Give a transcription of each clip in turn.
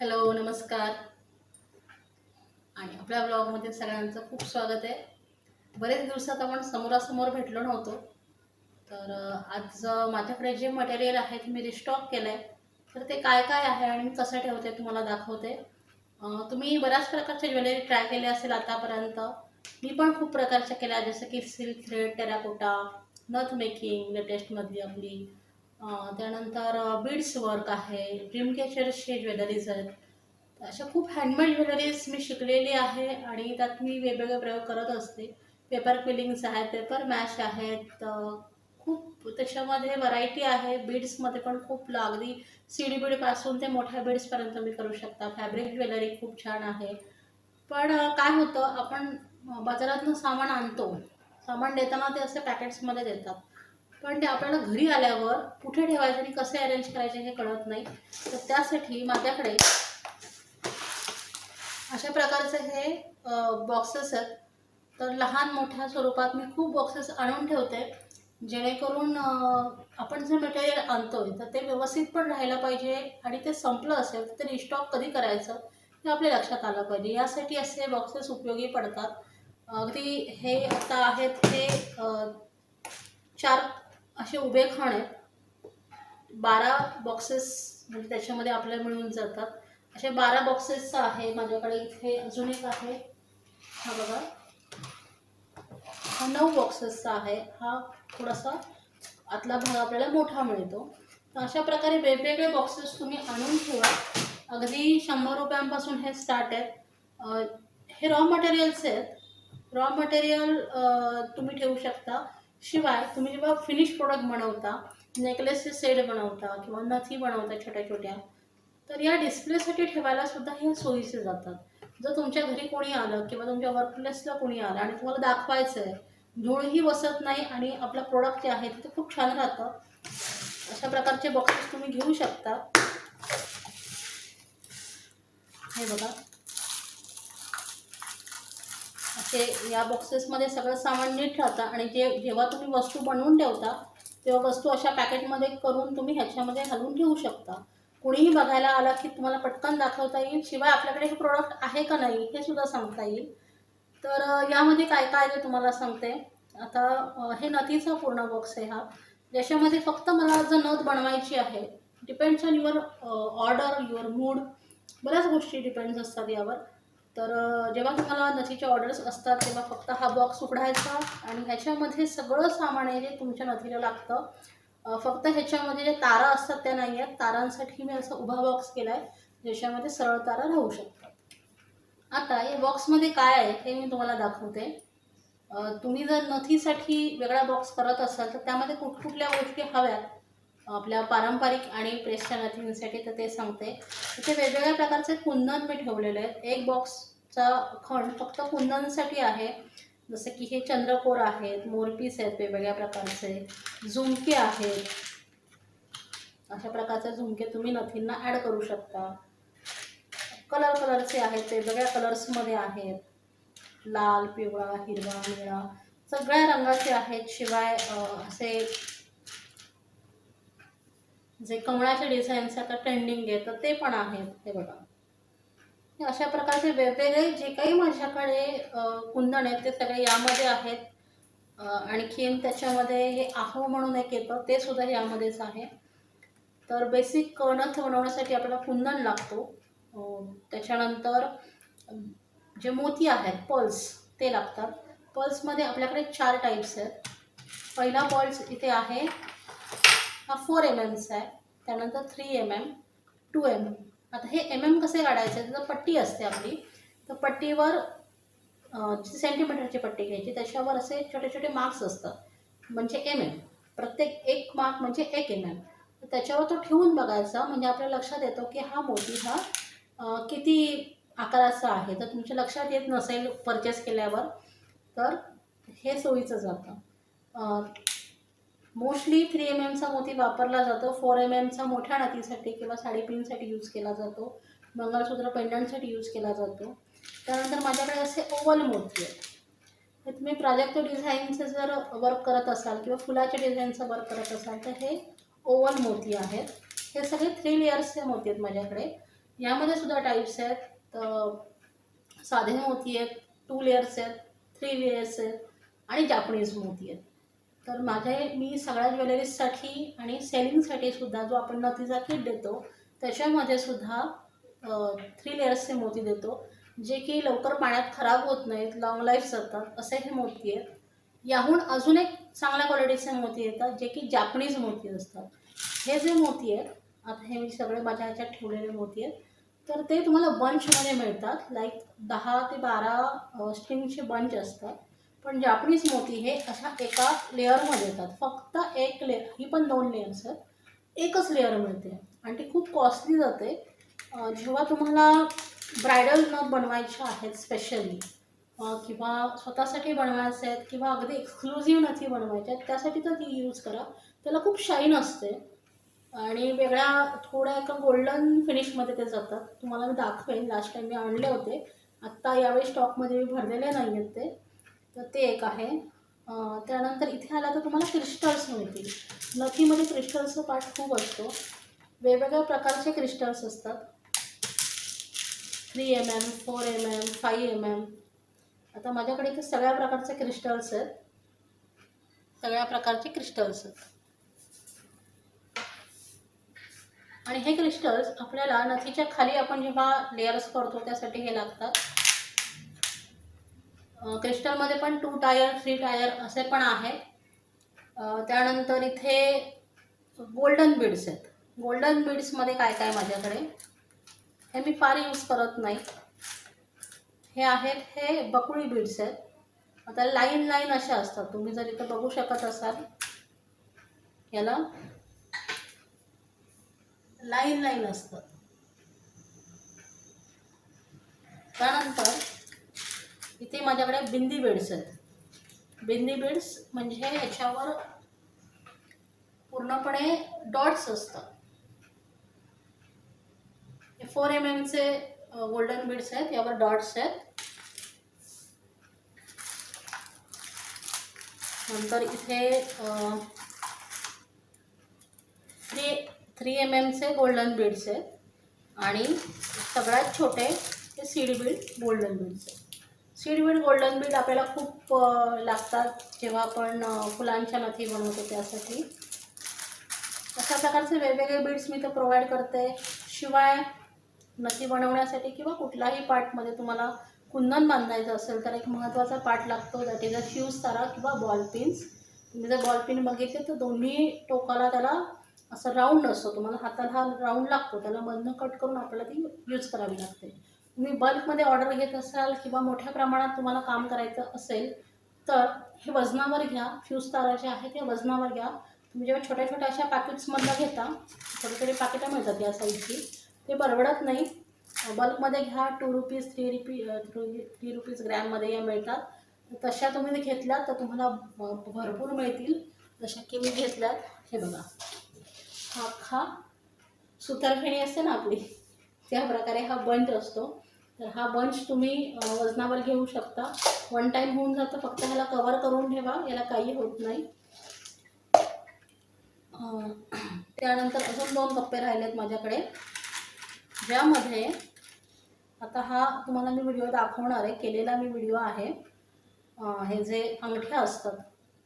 Hello नमस्कार. आणि आपल्या ब्लॉगमध्ये सगळ्यांचं खूप स्वागत आहे. बरेच दिवसात आपण समोरासमोर भेटलो नव्हतो. तर आज माझ्याकडे जे मटेरियल आहे ते मी रिस्टॉक केलं आहे तर ते काय काय आहे आणि मी कसं ठेवते तुम्हाला दाखवते. तुम्ही बऱ्याच प्रकारच्या ज्वेलरी ट्राय केल्या असेल आतापर्यंत. मी पण खूप प्रकारच्या केल्या जसं की सिल्क थ्रेड टेराकोटा नथ मेकिंग लेटेस्टमधली आपली त्यानंतर बीड्स वर्क आहे ड्रीम कॅचर्सचे ज्वेलरीज आहेत. अशा खूप हँडमेड ज्वेलरीज मी शिकलेली आहे आणि त्यात मी वेगवेगळे प्रयोग करत असते. पेपर क्विलिंग्स आहेत पेपर मॅश आहेत खूप त्याच्यामध्ये व्हरायटी आहे. बीड्समध्ये पण खूप लागली. सीडी बीडपासून ते मोठ्या बीड्सपर्यंत मी करू शकता. फॅब्रिक ज्वेलरी खूप छान आहे. पण काय होतं आपण बाजारातनं सामान आणतो. सामान देताना ते असे पॅकेट्समध्ये देतात. पण ते आपल्याला घरी आल्यावर कुठे ठेवायचे आणि कसे अरेंज करायचे हे कळत नाही. तर त्यासाठी माझ्याकडे अशा प्रकारचे हे बॉक्सेस आहेत. तर लहान मोठ्या स्वरूपात मी खूप बॉक्सेस आणून ठेवते. जेणेकरून आपण जे मटेरियल आणतोय तर ते व्यवस्थित पण राहायला पाहिजे आणि ते संपलं असेल तर ते रिस्टॉक कधी करायचं हे आपल्या लक्षात आलं पाहिजे. यासाठी असे बॉक्सेस उपयोगी पडतात. अगदी हे आता आहेत हे चार असे उभे खाण आहेत बारा बॉक्सेस म्हणजे त्याच्यामध्ये आपल्याला मिळून जातात. असे बारा बॉक्सेसचं आहे माझ्याकडे. इथे अजून एक आहे. हा बघा. हा नऊ बॉक्सेसचा आहे. हा थोडासा आतला भाग आपल्याला मोठा मिळतो. तर अशा प्रकारे वेगवेगळे बॉक्सेस तुम्ही आणून ठेवा. अगदी शंभर रुपयांपासून हे स्टार्ट आहेत. हे रॉ मटेरियल्स आहेत. रॉ मटेरियल तुम्ही ठेवू शकता. शिवाय तुम्ही जेव्हा फिनिश प्रोडक्ट बनवता नेकलेसचे सेट बनवता किंवा नथी बनवता छोट्या छोट्या तर या डिस्प्लेसाठी ठेवायला सुद्धा हे सोयीचे जातात. जर तुमच्या घरी कोणी आलं किंवा तुमच्या वर्कप्लेसला कोणी आलं आणि तुम्हाला दाखवायचं आहे धूळही बसत नाही आणि आपलं प्रोडक्ट जे आहे ते खूप छान राहतं अशा प्रकारचे बॉक्सेस तुम्ही घेऊ शकता. हे बघा. ते या बॉक्सेसमध्ये सगळं सामान नीट राहतं आणि जे जेव्हा तुम्ही वस्तू बनवून ठेवता तेव्हा वस्तू अशा पॅकेटमध्ये करून तुम्ही ह्याच्यामध्ये घालून ठेवू शकता. कुणीही बघायला आला की तुम्हाला पटकन दाखवता येईल शिवाय आपल्याकडे हे प्रोडक्ट आहे का नाही हे सुद्धा सांगता येईल. तर यामध्ये काय काय आहे ते तुम्हाला सांगते. आता हे नथीचा पूर्ण बॉक्स आहे हा. ज्याच्यामध्ये फक्त मला जर नथ बनवायची आहे depends on your order your mood बऱ्याच गोष्टी डिपेंड्स असतात यावर. तर जेव्हा तुम्हाला नथीचे ऑर्डर्स असतात तेव्हा फक्त हा बॉक्स उघडायचा आणि ह्याच्यामध्ये सगळं सामान आहे जे तुमच्या नथीला लागतं. फक्त ह्याच्यामध्ये जे तारा असतात त्या नाही आहेत. तारांसाठी मी असा उभा बॉक्स केला आहे ज्याच्यामध्ये सरळ तारा राहू शकतात. आता या बॉक्समध्ये काय आहे हे मी तुम्हाला दाखवते. तुम्ही जर नथीसाठी वेगळा बॉक्स करत असाल तर त्यामध्ये कुठकुठल्या गोष्टी हव्यात? आपल्या पारंपरिक आणि प्रेसच्या नथींसाठी तर ते सांगते. इथे वेगवेगळ्या प्रकारचे कुंदन मी ठेवलेले आहेत. एक बॉक्सचा खंड फक्त कुंदनसाठी आहे. जसं की हे चंद्रकोर आहेत मोरपीस आहेत वेगवेगळ्या प्रकारचे झुमके आहेत. अशा प्रकारचे झुमके तुम्ही नथींना ॲड करू शकता. कलर कलरचे आहेत वेगवेगळ्या कलर्समध्ये आहेत. लाल पिवळा हिरवा निळा सगळ्या रंगाचे आहेत. शिवाय असे जे कमळाचे डिझाईन्स आता ट्रेंडिंग आहे तर ते पण आहेत हे बघा. अशा प्रकारचे वेगवेगळे जे काही माझ्याकडे कुंदण कुंदन आहेत ते सगळे यामध्ये आहेत. आणखीन त्याच्यामध्ये हे आहो म्हणून एक येतं ते सुद्धा यामध्येच आहे. तर बेसिक नथ बनवण्यासाठी आपल्याला कुंदन लागतो. त्याच्यानंतर जे मोती आहेत पल्स ते लागतात. पल्समध्ये आपल्याकडे चार टाईप्स आहेत. पहिला पल्स इथे आहे हा फोर एम एमचा आहे. त्यानंतर three M M two M M आता हे एम एम कसे काढायचे? तर पट्टी असते आपली. तर पट्टीवर सेंटीमीटरची पट्टी घ्यायची त्याच्यावर असे छोटे छोटे मार्क्स असतात. म्हणजे एम एम प्रत्येक एक मार्क म्हणजे एक एम एम त्याच्यावर तो ठेवून बघायचा. म्हणजे आपल्या लक्षात येतो की हा मोती हा किती आकाराचा आहे. तर तुमच्या लक्षात येत नसेल परचेस केल्यावर तर हे सोयीचं जातं. मोस्टली थ्री एम एमचा मोती वापरला जातो. फोर एम एमचा मोठ्या नातीसाठी किंवा साडीपिनसाठी यूज केला जातो. मंगळसूत्र पेंडंटसाठी यूज केला जातो. त्यानंतर माझ्याकडे असे ओवल मोती आहेत. तर तुम्ही प्राजक्त डिझाईनचं जर वर्क करत असाल किंवा फुलाच्या डिझाईनचं वर्क करत असाल तर हे ओवल मोती आहेत. हे सगळे थ्री लेयर्सचे मोती आहेत माझ्याकडे. यामध्ये सुद्धा टाईप्स आहेत. तर साधे मोती आहेत टू लेअर्स आहेत थ्री लेअर्स आहेत आणि जापनीज मोती आहेत. तर माझे मी सगळ्या ज्वेलरीजसाठी आणि सेलिंगसाठी सुद्धा जो आपण नथीचा किट देतो त्याच्यामध्ये सुद्धा थ्री लेअर्सचे मोती देतो जे की लवकर पाण्यात खराब होत नाहीत लॉंग लाईफ जातात असे हे मोती आहेत. याहून अजून एक चांगल्या क्वालिटीचे मोती येतात जे की जापनीज मोती असतात. हे जे मोती आहेत आता हे मी सगळे माझ्या ह्याच्यात ठेवलेले मोती आहेत तर ते तुम्हाला बंचमध्ये मिळतात. लाईक दहा ते बारा स्ट्रिंगचे बंच असतात. पण जापनीज मोती हे अशा एका लेअरमध्ये येतात. फक्त एक लेअर ही पण दोन लेअर्स आहेत. एकच लेअर मिळते. आणि ती खूप कॉस्टली जाते. जेव्हा तुम्हाला ब्रायडल नथ बनवायच्या आहेत स्पेशली किंवा स्वतःसाठी बनवायचे आहेत किंवा अगदी एक्सक्लुझिव्ह नथी बनवायच्या आहेत त्यासाठी तर ती यूज करा. त्याला खूप शाईन असते. आणि वेगळ्या थोड्या एका गोल्डन फिनिशमध्ये ते जातात. तुम्हाला मी दाखवेन. लास्ट टाईम मी आणले होते. आत्ता यावेळी स्टॉकमध्ये मी भरलेले नाही आहेत ते. तर ते एक आहे. त्यानंतर इथे आला तर तुम्हाला क्रिस्टल्स मिळतील. नथीमध्ये क्रिस्टल्सचा पार्ट खूप असतो. वेगवेगळ्या प्रकारचे क्रिस्टल्स असतात. Three M M four M M five M M आता माझ्याकडे इथे सगळ्या प्रकारचे क्रिस्टल्स आहेत. सगळ्या प्रकारचे क्रिस्टल्स आहेत. आणि हे क्रिस्टल्स आपल्याला नथीच्या खाली आपण जेव्हा लेअर्स करतो त्यासाठी हे लागतात. क्रिस्टलमध्ये पण टू टायर थ्री टायर असे पण आहे त्यानंतर इथे गोल्डन बीड्स आहेत. गोल्डन बीड्समध्ये काय काय माझ्याकडे? हे मी फार यूज करत नाही. हे आहेत हे बकुळी बीड्स आहेत. आता लाईन लाईन अशा असतात. तुम्ही जर इथं बघू शकत असाल याला लाईन लाईन असतात त्यानंतर इथे माझ्याकडे बिंदी बेड्स आहेत. बिंदी बेड्स म्हणजे ह्याच्यावर पूर्णपणे डॉट्स असतात. फोर एम एमचे गोल्डन बीड्स आहेत यावर डॉट्स आहेत. नंतर इथे थ्री थ्री एम एमचे गोल्डन बीड्स आहेत. आणि सगळ्यात छोटे ते सीड बीड गोल्डन बीड्स आहेत. सीडवीड गोल्डन बीड आपल्याला खूप लागतात जेव्हा आपण फुलांच्या नथी बनवतो त्यासाठी. अशा प्रकारचे वेगवेगळे बीड्स मी तर प्रोव्हाइड करते. शिवाय नथी बनवण्यासाठी किंवा कुठल्याही पार्टमध्ये तुम्हाला कुंदन बांधायचं असेल तर एक महत्त्वाचा पार्ट लागतो. दॅट इज अ फ्यूज तारा किंवा बॉल पिन्स तुम्ही जर बॉल पिन बघितले तर दोन्ही टोकाला त्याला असं राऊंड असतो. तुम्हाला हाताला हा राऊंड लागतो. त्याला मधनं कट करून आपल्याला ती यूज करावी लागते. तुम्ही बल्कमध्ये ऑर्डर घेत असाल किंवा मोठ्या प्रमाणात तुम्हाला काम करायचं असेल तर हे वजनावर घ्या. फ्यूज तारा जे आहे ते वजनावर घ्या. तुम्ही जेव्हा छोट्या छोट्या अशा पॅकेट्समधनं घेता छोटे छोटे पाकिटं मिळतात या साईजची ते परवडत नाही. बल्कमध्ये घ्या two rupees three rupee three rupees ग्रॅममध्ये या मिळतात. तशा तुम्ही घेतल्यात तर तुम्हाला भरपूर मिळतील. जशा की मी घेतल्यात. हे बघा. हा खा सुतारफेणी असते ना आपली त्या प्रकारे हा बंट असतो. तर हा बंच तुम्ही वजनावर घेऊ शकता. वन टाईम होऊन जातं फक्त ह्याला कवर करून ठेवा याला काही होत नाही. त्यानंतर अजून दोन कप्पे आहेत माझ्याकडे. ज्यामध्ये आता हा तुम्हाला मी व्हिडिओ दाखवणार आहे केलेला मी व्हिडिओ आहे. हे जे अंगठ्या असतात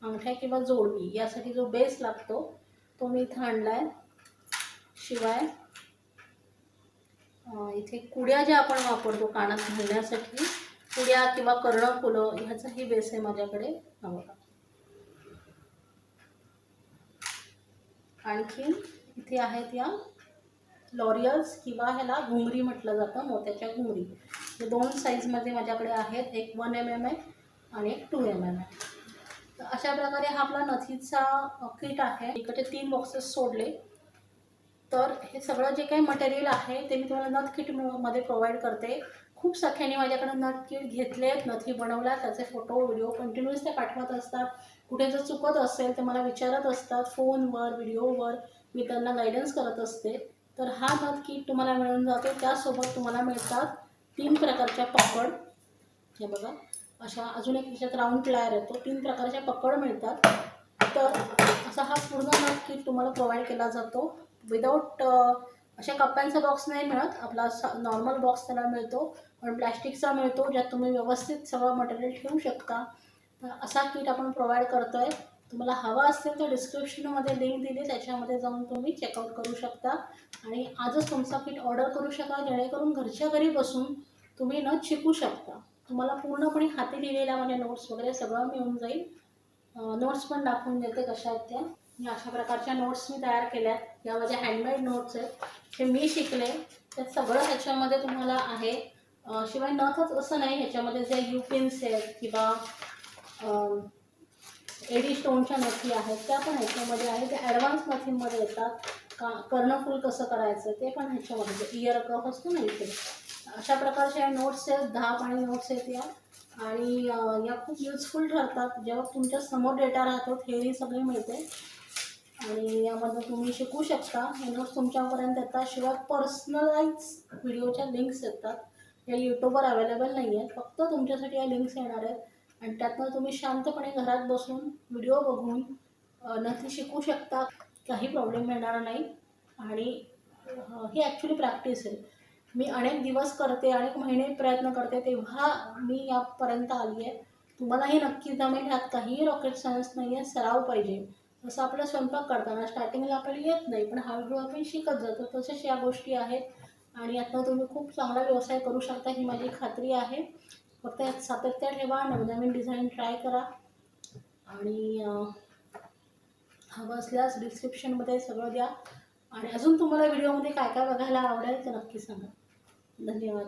अंगठ्या किंवा जोडवी यासाठी जो बेस लागतो तो मी इथं आणला आहे शिवाय इथे कुड्या ज्या आपण वापरतो कानात घालण्यासाठी कुड्या किंवा कर्ण फुलं ह्याचाही बेस आहे माझ्याकडे. बघा. आणखीन इथे आहेत या लॉरियल्स किंवा ह्याला घुंगरी म्हटलं जातं मोत्याच्या घुंगरी. हे दोन साईजमध्ये माझ्याकडे आहेत. एक वन एम एम आहे आणि एक टू एम एम आहे. तर अशा प्रकारे हा आपला नथीचा किट आहे. इकडे तीन बॉक्सेस सोडले. तर हे सगळं जे काही मटेरियल आहे ते मी तुम्हाला नथ किटमध्ये प्रोव्हाइड करते. खूप सख्याने माझ्याकडे नथ किट घेतले नथी बनवला त्याचे फोटो व्हिडिओ कंटिन्युअस ते पाठवत असतात. कुठे जर चुकत असेल तर मला विचारत असतात. फोनवर व्हिडिओवर मी त्यांना गायडन्स करत असते. तर हा नथ किट तुम्हाला मिळून जातो. त्यासोबत तुम्हाला मिळतात तीन प्रकारच्या पकड. हे बघा. अशा अजून एक त्याच्यात राऊंड प्लायर येतो तीन प्रकारच्या पकड मिळतात. तर असा हा पूर्ण नथ किट तुम्हाला प्रोव्हाइड केला जातो. विदाऊट uh, अशा कप्प्यांचा बॉक्स नाही मिळत. आपला नॉर्मल बॉक्स त्याला मिळतो. पण प्लॅस्टिकचा मिळतो ज्यात तुम्ही व्यवस्थित सगळं मटेरियल ठेवू शकता. तर असा किट आपण प्रोव्हाइड करतो आहे तुम्हाला हवा असेल तर डिस्क्रिप्शनमध्ये लिंक दिली त्याच्यामध्ये जाऊन तुम्ही चेकआउट करू शकता. आणि आजच तुमचा किट ऑर्डर करू शकता जेणेकरून घरच्या घरी बसून तुम्ही न शिकू शकता. तुम्हाला पूर्णपणे हाती लिहिलेल्या माझ्या नोट्स वगैरे सगळं मिळून जाईल. नोट्स पण दाखवून देते कशा आहेत त्या. अशा प्रकारच्या नोट्स मी तयार केल्या आहेत या माझ्या हँडमेड नोट्स आहेत. हे मी शिकले. ते सगळं ह्याच्यामध्ये तुम्हाला आहे. शिवाय नथच असं नाही ह्याच्यामध्ये जे युपिन्स आहेत किंवा एडी स्टोनच्या नथी आहेत त्या पण ह्याच्यामध्ये आहेत. त्या ॲडव्हान्स नथींमध्ये येतात. का कर्णफूल कसं करायचं ते पण ह्याच्यामध्ये इयर कफ असतो ना इथे. अशा प्रकारच्या या नोट्स आहेत. दहा पाणी नोट्स आहेत या. आणि या खूप युजफुल ठरतात. जेव्हा तुमच्यासमोर डेटा राहतो थेअरी सगळी मिळते. आणि यामधनं तुम्ही शिकू शकता. हे नोट्स तुमच्यापर्यंत येतात. शिवाय पर्सनलाइज व्हिडिओच्या लिंक्स येतात. या यूट्यूबवर अवेलेबल नाही आहेत फक्त तुमच्यासाठी या लिंक्स येणार आहेत. आणि त्यातनं तुम्ही शांतपणे घरात बसून व्हिडिओ बघून नक्की नथी शिकू शकता. काही प्रॉब्लेम येणार नाही. आणि ही ॲक्च्युली प्रॅक्टिस आहे. मी अनेक दिवस करते अनेक महिने प्रयत्न करते तेव्हा मी यापर्यंत आली आहे तुम्हालाही नक्की जमेल. ह्यात काहीही रॉकेट सायन्स नाही आहे सराव पाहिजे. जसं आपला स्वयंपाक करताना स्टार्टिंगला आपल्याला येत नाही पण हळूहळू आपण शिकत जातो. तसेच या गोष्टी आहेत. आणि यातनं तुम्ही खूप चांगला व्यवसाय करू शकता ही माझी खात्री आहे. फक्त यात सातत्य ठेवा नवनवीन डिझाईन ट्राय करा. आणि हवं असल्यास डिस्क्रिप्शनमध्ये सगळं द्या. आणि अजून तुम्हाला व्हिडिओमध्ये काय काय बघायला आवडेल ते नक्की सांगा. धन्यवाद.